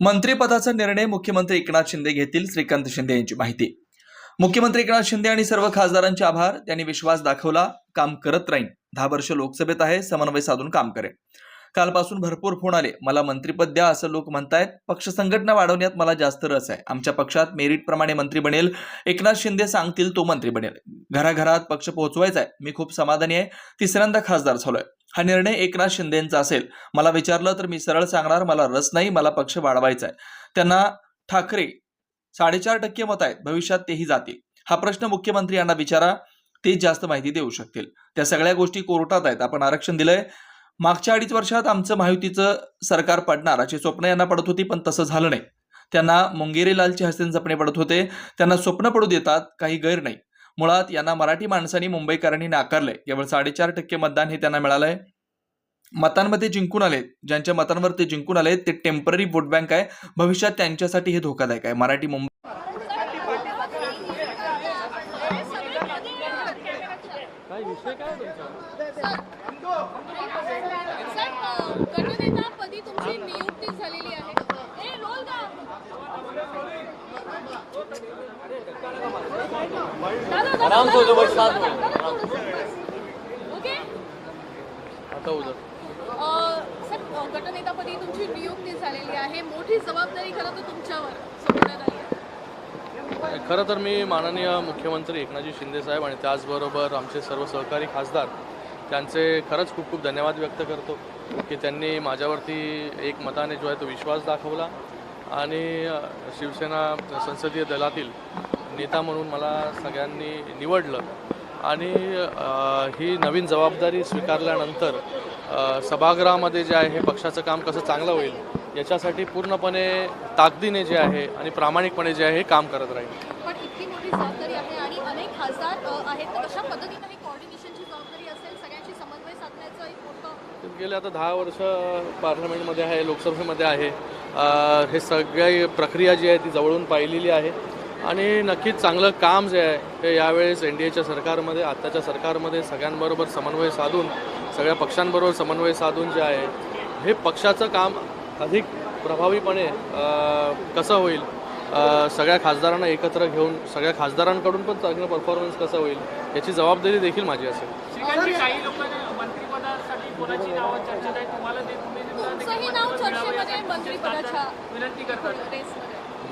मंत्रिपदाचा निर्णय मुख्यमंत्री एकनाथ शिंदे घेतील श्रीकांत शिंदे यांची माहिती. मुख्यमंत्री एकनाथ शिंदे आणि सर्व खासदारांचे आभार. त्यांनी विश्वास दाखवला काम करत राहीन. दहा वर्ष लोकसभेत आहे समन्वय साधून काम करेन. कालपासून भरपूर फोन आले मला मंत्रिपद द्या असं लोक म्हणतायत. पक्ष संघटना वाढवण्यात मला जास्त रस आहे. आमच्या पक्षात मेरिटप्रमाणे मंत्री बनेल. एकनाथ शिंदे सांगतील तो मंत्री बनेल. घराघरात पक्ष पोहोचवायचा आहे. मी खूप समाधानी आहे. तिसऱ्यांदा खासदार झालोय. हा निर्णय एकनाथ शिंदेचा असेल. मला विचारलं तर मी सरळ सांगणार मला रस नाही मला पक्ष वाढवायचा आहे. त्यांना ठाकरे साडेचार टक्के मत आहेत भविष्यात तेही जातील. हा प्रश्न मुख्यमंत्री यांना विचारा तेच जास्त माहिती देऊ शकतील. त्या सगळ्या गोष्टी कोर्टात आहेत. आपण आरक्षण दिलंय. मागच्या अडीच वर्षात आमचं महायुतीचं सरकार पडणार अशी स्वप्न यांना पडत होती पण तसं झालं नाही. त्यांना मुंगेरीलालचे हस्ते जपणे पडत होते. त्यांना स्वप्न पडू देतात काही गैर नाही. मुळात यांना मराठी माणसांनी मुंबईकरांनी नाकारलंय. केवळ साडेचार टक्के मतदान हे त्यांना मिळालंय. मतांमध्ये जिंकून आले ज्यांच्या मतांवर ते जिंकून आले ते टेंपररी वोट बँक आहे. भविष्यात त्यांच्यासाठी हे धोकादायक आहे. मराठी मुंबई. काय विषय काय तुमचा सर अ, गटनेतापदी तुमची नियुक्ती झालेली आहे ए रोल का दादा, दादा, आराम से हो जाओ, बस साथ में। दादा, ओके आता उद्या अ, सर अ, गटनेतापदी तुमची नियुक्ती झालेली आहे मोठी जबाबदारी खरं तर तुमच्यावर सोपवण्यात आली आहे खरं तर मी माननीय मुख्यमंत्री एकनाथजी शिंदेसाहेब आणि त्याचबरोबर आमचे सर्व सहकारी खासदार त्यांचे खरंच खूप खूप धन्यवाद व्यक्त करतो की त्यांनी माझ्यावरती एक मताने जो आहे तो विश्वास दाखवला आणि शिवसेना संसदीय दलातील नेता म्हणून मला सगळ्यांनी निवडलं आणि ही नवीन जबाबदारी स्वीकारल्यानंतर सभागृहामध्ये जे आहे हे पक्षाचं काम कसं चांगलं होईल याच्यासाठी पूर्णपणे ताकदीने जे आहे आणि प्रामाणिकपणे जे आहे हे काम करत राहील. पण इतकी मोठी जबाबदारी आहे आणि अनेक खासदार अ, आहेत. तर कशा पद्धतीने ही कोऑर्डिनेशनची जबाबदारी असेल सगळ्यांशी समन्वय साधण्याचं एक मोठं गेले आता दहा वर्ष पार्लमेंटमध्ये आहे लोकसभेमध्ये आहे. अ, हे सगळी प्रक्रिया जी आहे ती जवळून पाहिलेली आहे. आणि नक्कीच चांगलं काम जे आहे हे यावेळेस एन डी एच्या सरकारमध्ये आत्ताच्या सरकारमध्ये सगळ्यांबरोबर समन्वय साधून सगळ्या पक्षांबरोबर समन्वय साधून जे आहे हे पक्षाचं काम अधिक प्रभावीपणे कसं होईल? सगळ्या खासदारांना एकत्र घेऊन सगळ्या खासदारांकडून पण चांगलं परफॉर्मन्स कसं होईल याची जबाबदारी देखील माझी असेल.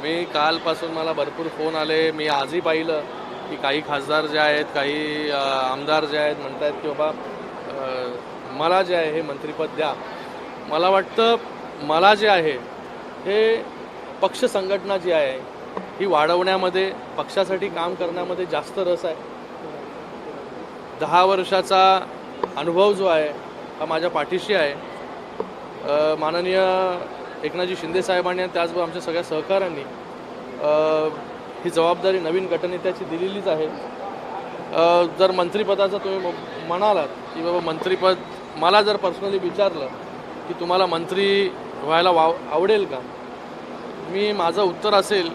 मी कालपासून मला भरपूर फोन आले मी आजही पाहिलं की काही खासदार जे आहेत काही आमदार जे आहेत म्हणत आहेत की बाबा मला जे आहे हे मंत्रिपद द्या. मला वाटतं मला जे आहे हे पक्ष संघटना जी आहे ही वाढवण्यामध्ये पक्षासाठी काम करण्यामध्ये जास्त रस आहे. दहा वर्षाचा अनुभव जो आहे हा माझ्या पाठीशी आहे. माननीय एकनाथजी शिंदे साहेबांनी आणि त्याचबरोबर आमच्या सगळ्या सहकाऱ्यांनी ही जबाबदारी नवीन गटनेत्याची दिलेलीच आहे. जर मंत्रिपदाचं तुम्ही म- म्हणालात की बाबा मंत्रिपद मला जर पर्सनली विचारलं की तुम्हाला मंत्री व्हायला वाव आवडेल का? मी माझं उत्तर असेल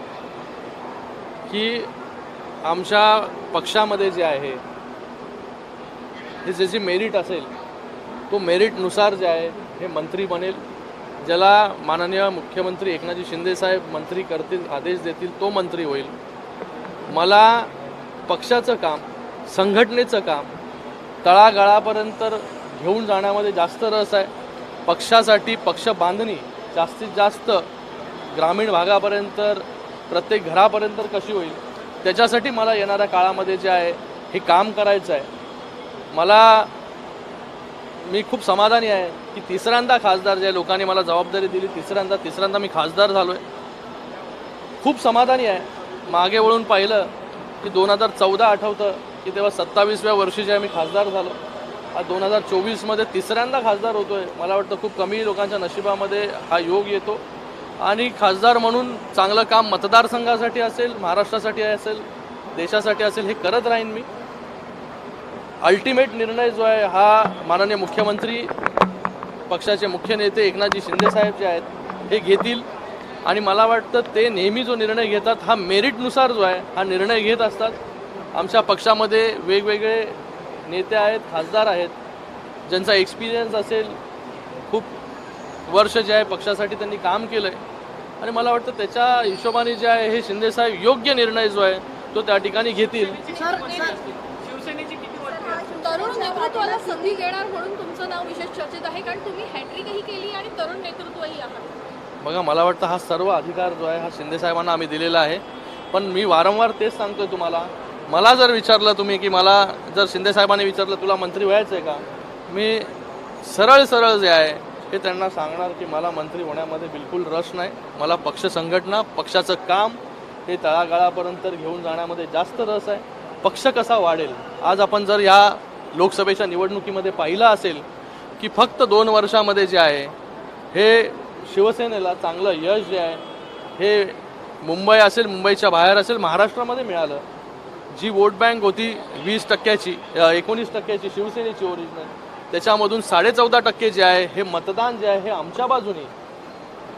की आमच्या पक्षामध्ये जे आहे हे जे मेरिट असेल तो मेरिटनुसार जे आहे हे मंत्री बनेल ज्याला माननीय मुख्यमंत्री एकनाथजी शिंदेसाहेब मंत्री करतील आदेश देतील तो मंत्री होईल. मला पक्षाचं काम संघटनेचं काम तळागाळापर्यंत घेऊन जाण्यामध्ये जास्त रस आहे. पक्षासाठी पक्ष बांधणी जास्तीत जास्त ग्रामीण भागापर्यंत प्रत्येक घरापर्यंत कशी होईल त्याच्यासाठी मला येणाऱ्या काळामध्ये जे आहे हे काम करायचं आहे. मला मी खूप समाधानी आहे की तिसऱ्यांदा खासदार जे लोकांनी मला जबाबदारी दिली तिसऱ्यांदा तिसऱ्यांदा मी खासदार झालो आहे खूप समाधानी आहे. मागे वळून पाहिलं की दोन हजार चौदा आठवतं की तेव्हा सत्तावीसव्या वर्षी जे आहे मी खासदार झालो. हा दोन हजार चोवीसमध्ये तिसऱ्यांदा खासदार होतो आहे मला वाटतं खूप कमी लोकांच्या नशिबामध्ये हा योग येतो. आणि खासदार म्हणून चांगलं काम मतदारसंघासाठी असेल महाराष्ट्रासाठी असेल देशासाठी असेल हे करत राहीन मी. अल्टिमेट निर्णय जो आहे हा माननीय मुख्यमंत्री पक्षाचे मुख्य नेते एकनाथजी शिंदेसाहेब जे आहेत हे घेतील. आणि मला वाटतं ते नेहमी जो निर्णय घेतात हा मेरिटनुसार जो आहे हा निर्णय घेत असतात. आमच्या पक्षामध्ये वेगवेगळे नेते आहेत खासदार आहेत. ज्यांचा एक्सपिरियन्स असेल खूप वर्ष जे आहे पक्षासाठी त्यांनी काम केलं आहे आणि मला वाटतं त्याच्या हिशोबाने जे आहे हे शिंदेसाहेब योग्य निर्णय जो आहे तो त्या ठिकाणी घेतील. शिवसेनेची किती मंत्री आहेत? तरुण नेतृत्वाला संधी देणार म्हणून तुमचं नाव विशेष चर्चेत आहे कारण तुम्ही हॅट्रिकही केली आणि तरुण नेतृत्वही आहात. बघा मला वाटतं हा सर्व अधिकार जो आहे हा शिंदेसाहेबांना आम्ही दिलेला आहे. पण मी वारंवार तेच सांगतोय तुम्हाला मला जर विचारलं तुम्ही की मला जर शिंदेसाहेबांनी विचारलं तुला मंत्री व्हायचं आहे का? मी सरळ सरळ जे आहे हे त्यांना सांगणार की मला मंत्री होण्यामध्ये बिलकुल रस नाही. मला पक्ष संघटना पक्षाचं काम हे तळागाळापर्यंत घेऊन जाण्यामध्ये जास्त रस आहे. पक्ष कसा वाढेल? आज आपण जर या लोकसभेच्या निवडणुकीमध्ये पाहिलं असेल की फक्त दोन वर्षामध्ये जे आहे हे शिवसेनेला चांगलं यश जे आहे हे मुंबई असेल मुंबईच्या बाहेर असेल महाराष्ट्रामध्ये मिळालं. जी वोट बँक होती वीस टक्क्याची एकोणीस टक्क्याची शिवसेनेची ओरिजिनल त्याच्यामधून साडेचौदा टक्के जे आहे हे मतदान जे आहे हे आमच्या बाजूने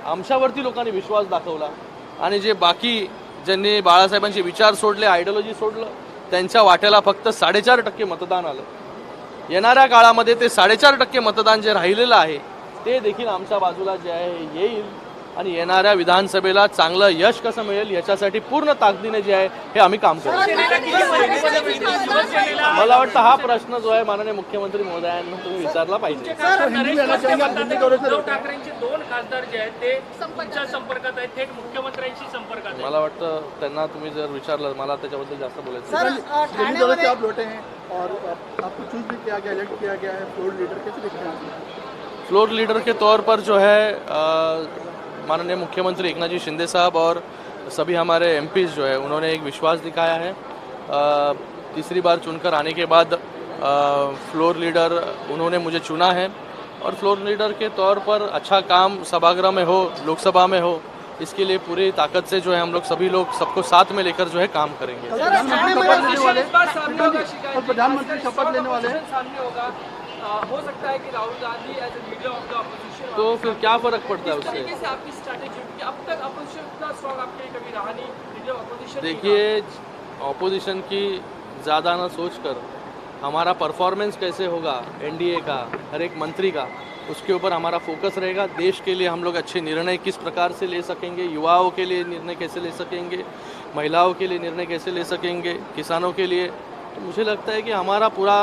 आमच्यावरती लोकांनी विश्वास दाखवला. आणि जे बाकी ज्यांनी बाळासाहेबांचे विचार सोडले आयडिओलॉजी सोडलं त्यांच्या वाट्याला फक्त साडेचार टक्के मतदान आलं. येणाऱ्या काळामध्ये ते साडेचार टक्के मतदान जे राहिलेलं आहे ते देखील आमच्या बाजूला जे आहे येईल. आणि येणाऱ्या विधानसभेला चांगलं यश कसं मिळेल याच्यासाठी पूर्ण ताकदीने जे आहे हे आम्ही काम करू मला वाटतं हा प्रश्न जो आहे माननीय मुख्यमंत्री महोदयांना तुम्ही विचारला पाहिजे. आता नरेश ठाकरे म्हणतात उद्धव ठाकरेंचे दोन खासदार जे आहेत ते तुमच्या संपर्कात आहेत थेट मुख्यमंत्र्यांशी संपर्कात आहेत. मला वाटतं त्यांना तुम्ही जर विचारलं मला त्याच्याबद्दल जास्त बोलायचं नाही. दिल्ली दौरे से आप लौटे हैं और आप- आपको चूज भी किया गया इलेक्ट किया गया है फ्लोर लीडर के तौर पर जो है माननीय मुख्यमंत्री एकनाथ जी शिंदे साहब और सभी हमारे एम जो है उन्होंने एक विश्वास दिखाया है। तीसरी बार चुनकर आने के बाद फ्लोर लीडर उन्होंने मुझे चुना है और फ्लोर लीडर के तौर पर अच्छा काम सभागृह में हो लोकसभा में हो इसके लिए पूरी ताकत से जो है हम लोग सभी लोग सबको साथ में लेकर जो है काम करेंगे। प्रधानमंत्री शपथ लेने वाले हो सकता है कि Rahul Gandhi as a leader of the opposition तो फिर क्या फ़र्क पड़ता है उससे? आपकी स्ट्रैटेजी अब तक अपोजिशन इतना स्ट्रॉन्ग आपके कभी रहा नहीं लीडर अपोजिशन देखिए ऑपोजिशन की ज़्यादा ना सोचकर हमारा परफॉर्मेंस कैसे होगा एनडीए का हर एक मंत्री का उसके ऊपर हमारा फोकस रहेगा। देश के लिए हम लोग अच्छे निर्णय किस प्रकार से ले सकेंगे युवाओं के लिए निर्णय कैसे ले सकेंगे महिलाओं के लिए निर्णय कैसे ले सकेंगे किसानों के लिए? तो मुझे लगता है कि हमारा पूरा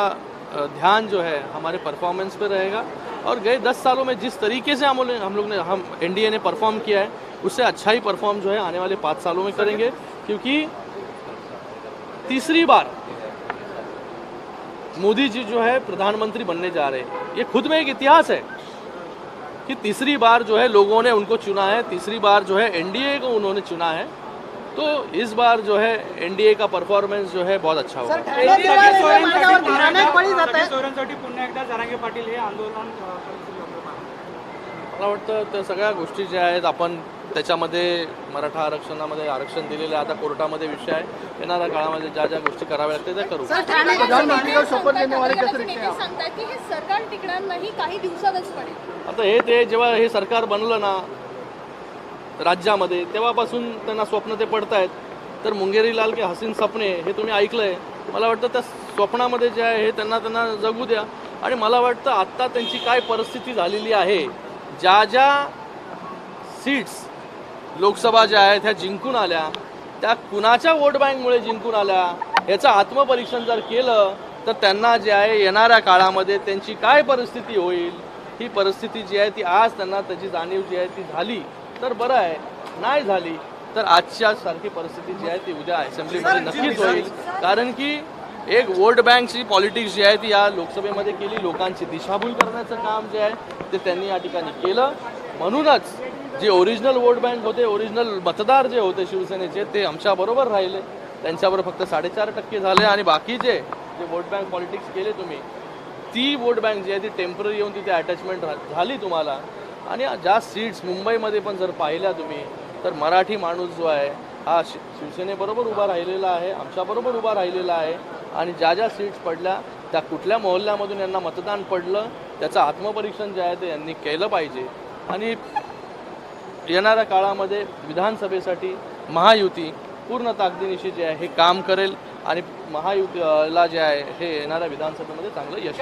ध्यान जो है हमारे परफॉर्मेंस पे रहेगा। और गए दस सालों में जिस तरीके से हम हम लोग ने हम एनडीए ने परफॉर्म किया है, उससे अच्छा ही परफॉर्म जो है आने वाले पाँच सालों में करेंगे। क्योंकि तीसरी बार मोदी जी जो है प्रधानमंत्री बनने जा रहे हैं। ये खुद में एक इतिहास है कि तीसरी बार जो है लोगों ने उनको चुना है, तीसरी बार जो है एनडीए को उन्होंने चुना है। तो इस बार जो है एनडीए का परफॉर्मेंस जो है बहुत अच्छा होगा। पुन्हा एकदा जरांगे पाटील हे। आंदोलन मला वाटतं त्या सगळ्या गोष्टी ज्या आहेत आपण त्याच्यामध्ये मराठा आरक्षणामध्ये आरक्षण दिलेलं आहे आता कोर्टामध्ये विषय आहे. येणाऱ्या काळामध्ये ज्या ज्या गोष्टी कराव्या लागतील त्या करू. आता हे ते जेव्हा हे सरकार बनलं ना राज्यामध्ये तेव्हापासून त्यांना स्वप्न ते पडतायत. तर मुंगेरी लाल के हसीन सपने हे तुम्ही ऐकलंय. मला वाटतं त्या स्वप्नामध्ये जे आहे हे त्यांना त्यांना जगू द्या. आणि मला वाटतं आत्ता त्यांची काय परिस्थिती झालेली आहे ज्या ज्या सीट्स लोकसभा ज्या आहेत ह्या जिंकून आल्या त्या कुणाच्या वोट बँकमुळे जिंकून आल्या याचं आत्मपरीक्षण जर केलं तर त्यांना जे आहे येणाऱ्या काळामध्ये त्यांची काय परिस्थिती होईल ही परिस्थिती जी आहे ती आज त्यांना त्याची जाणीव जी आहे ती झाली. तर बरं आहे. नाही झाली तर आजच्या सारखी परिस्थिती जी आहे ती उद्या असेंब्लीमध्ये नक्कीच होईल. कारण की एक वोट बँकची पॉलिटिक्स जी आहे ती या लोकसभेमध्ये केली. लोकांची दिशाभूल करण्याचं काम जे आहे ते त्यांनी या ठिकाणी केलं. म्हणूनच जे ओरिजिनल वोट बँक होते ओरिजिनल मतदार जे होते शिवसेनेचे ते आमच्याबरोबर राहिले. त्यांच्यावर फक्त साडेचार टक्के झाले आणि बाकीचे जे वोट बँक पॉलिटिक्स केले तुम्ही ती वोट बँक जी आहे ती टेंपररी येऊन तिथे अटॅचमेंट झाली तुम्हाला. आणि ज्या सीट्स मुंबईमध्ये पण जर पाहिल्या तुम्ही तर मराठी माणूस जो आहे हा शि शिवसेनेबरोबर उभा राहिलेला आहे आमच्याबरोबर उभा राहिलेला आहे आणि ज्या ज्या सीट्स पडल्या त्या कुठल्या मोहल्ल्यामधून यांना मतदान पडलं त्याचं आत्मपरीक्षण जे आहे ते यांनी केलं पाहिजे आणि येणाऱ्या काळामध्ये विधानसभेसाठी महायुती पूर्ण ताकदीनिशी जे आहे हे काम करेल आणि महायुतीला जे आहे हे येणाऱ्या विधानसभेमध्ये चांगलं यश